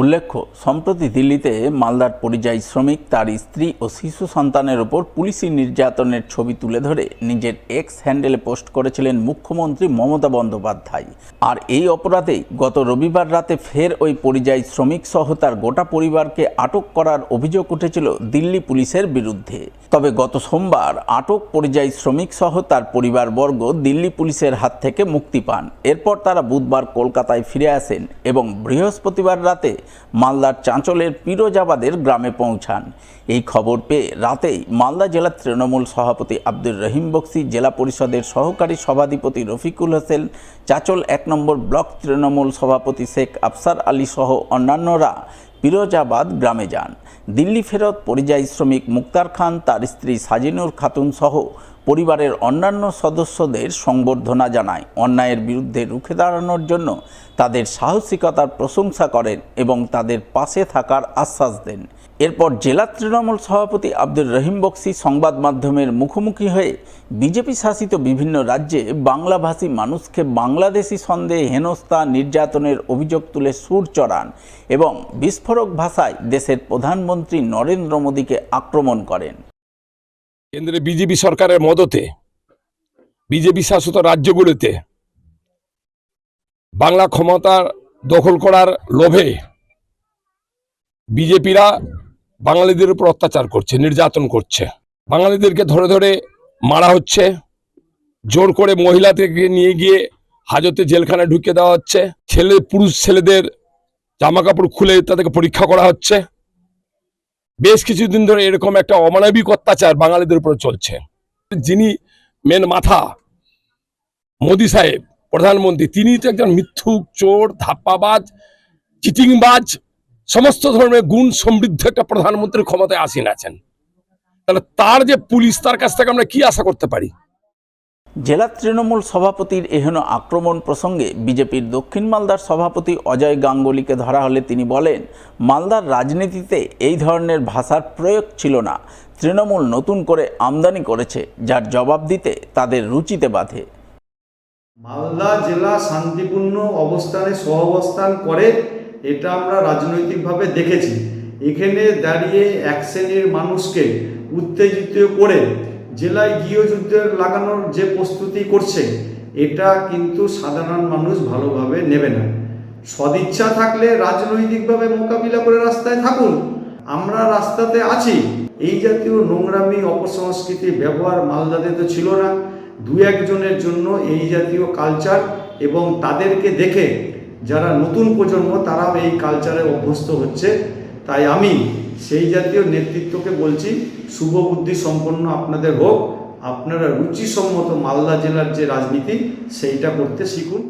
উল্লেখ্য, সম্প্রতি দিল্লিতে মালদার পরিযায়ী শ্রমিক, তার স্ত্রী ও শিশু সন্তানের ওপর পুলিশি নির্যাতনের ছবি তুলে ধরে নিজের এক্স হ্যান্ডেলে পোস্ট করেছিলেন মুখ্যমন্ত্রী মমতা বন্দ্যোপাধ্যায়। আর এই অপরাধেই গত রবিবার রাতে ফের ওই পরিযায়ী শ্রমিক সহ তার গোটা পরিবারকে আটক করার অভিযোগ উঠেছিল দিল্লি পুলিশের বিরুদ্ধে। তবে গত সোমবার আটক পরিযায়ী শ্রমিক সহ তার পরিবারবর্গ দিল্লি পুলিশের হাত থেকে মুক্তি পান। এরপর তারা বুধবার কলকাতায় ফিরে আসেন এবং বৃহস্পতিবার রাতে মালদার চাঁচলের পিরোজাবাদের গ্রামে পৌঁছান। এই খবর পেয়ে রাতেই মালদা জেলার তৃণমূল সভাপতি আব্দুর রহিম বক্সি, জেলা পরিষদের সহকারী সভাধিপতি রফিকুল হোসেন, চাঁচল এক নম্বর ব্লক তৃণমূল সভাপতি শেখ আফসার আলী সহ অন্যান্যরা পিরোজাবাদ গ্রামে যান। দিল্লি ফেরত পরিযায়ী শ্রমিক মুক্তার খান, তার স্ত্রী সাজিনুর খাতুন সহ পরিবারের অন্যান্য সদস্যদের সংবর্ধনা জানায়। অন্যায়ের বিরুদ্ধে রুখে দাঁড়ানোর জন্য তাদের সাহসিকতার প্রশংসা করেন এবং তাদের পাশে থাকার আশ্বাস দেন। এরপর জেলা তৃণমূল সভাপতি আব্দুর রহিম বক্সি সংবাদ মাধ্যমের মুখোমুখি হয়ে বিজেপি শাসিত বিভিন্ন রাজ্যে বাংলাভাষী মানুষকে বাংলাদেশি সন্দেহে হেনস্থা নির্যাতনের অভিযোগ তুলে সুর চড়ান এবং বিস্ফোরক ভাষায় দেশের প্রধানমন্ত্রী নরেন্দ্র মোদীকে আক্রমণ করেন। কেন্দ্রে বিজেপি সরকারের মদতে, বিজেপি শাসিত রাজ্যগুলিতে বাংলা ক্ষমতার দখল করার লোভে বিজেপিরা বাঙালিদের উপর অত্যাচার করছে, নির্যাতন করছে। বাঙালিদেরকে ধরে ধরে মারা হচ্ছে, জোর করে মহিলাদেরকে নিয়ে গিয়ে হাজতে জেলখানায় ঢুকিয়ে দেওয়া হচ্ছে। ছেলে, পুরুষ ছেলেদের জামা কাপড় খুলে তাদেরকে পরীক্ষা করা হচ্ছে। বেশ কিছুদিন ধরে এরকম একটা অমানবিক অত্যাচার বাঙালিদের উপরে চলছে। যিনি মেন মাথা, মোদী সাহেব, প্রধানমন্ত্রী, তিনি তো একজন মিথ্যুক, চোর, ধাপ্পাবাজ, চিটিংবাজ, সমস্ত ধরনের গুণ সমৃদ্ধ একটা প্রধানমন্ত্রীর ক্ষমতায় আসীন আছেন। তাহলে তার যে পুলিশ, তার কাছ থেকে আমরা কি আশা করতে পারি? জেলা তৃণমূল সভাপতির এহেন আক্রমণ প্রসঙ্গে বিজেপির দক্ষিণ মালদার সভাপতি অজয় গাঙ্গুলিকে ধরা হলে তিনি বলেন, মালদার রাজনীতিতে এই ধরনের ভাষার প্রয়োগ ছিল না। তৃণমূল নতুন করে আমদানি করেছে, যার জবাব দিতে তাদের রুচিতে বাধে। মালদা জেলা শান্তিপূর্ণ অবস্থানে সহাবস্থান করে, এটা আমরা রাজনৈতিকভাবে দেখেছি। এখানে দাঁড়িয়ে এক শ্রেণির মানুষকে উত্তেজিত করে জেলায় গৃহযুদ্ধে লাগানোর যে প্রস্তুতি করছে, এটা কিন্তু সাধারণ মানুষ ভালোভাবে নেবে না। সদিচ্ছা থাকলে রাজনৈতিকভাবে মোকাবিলা করে রাস্তায় থাকুন। আমরা রাস্তাতে আছি। এই জাতীয় নোংরামি, অপসংস্কৃতি ব্যবহার মালদাতে তো ছিল না। দু একজনের জন্য এই জাতীয় কালচার এবং তাদেরকে দেখে যারা নতুন প্রজন্ম, তারাও এই কালচারে অভ্যস্ত হচ্ছে। তাই আমি সেই জাতীয় নেতৃত্বকে বলছি, শুভ বুদ্ধি সম্পন্ন আপনাদের হোক, আপনারা রুচিসম্মত মালদা জেলার যে রাজনীতি, সেইটা করতে শিখুন।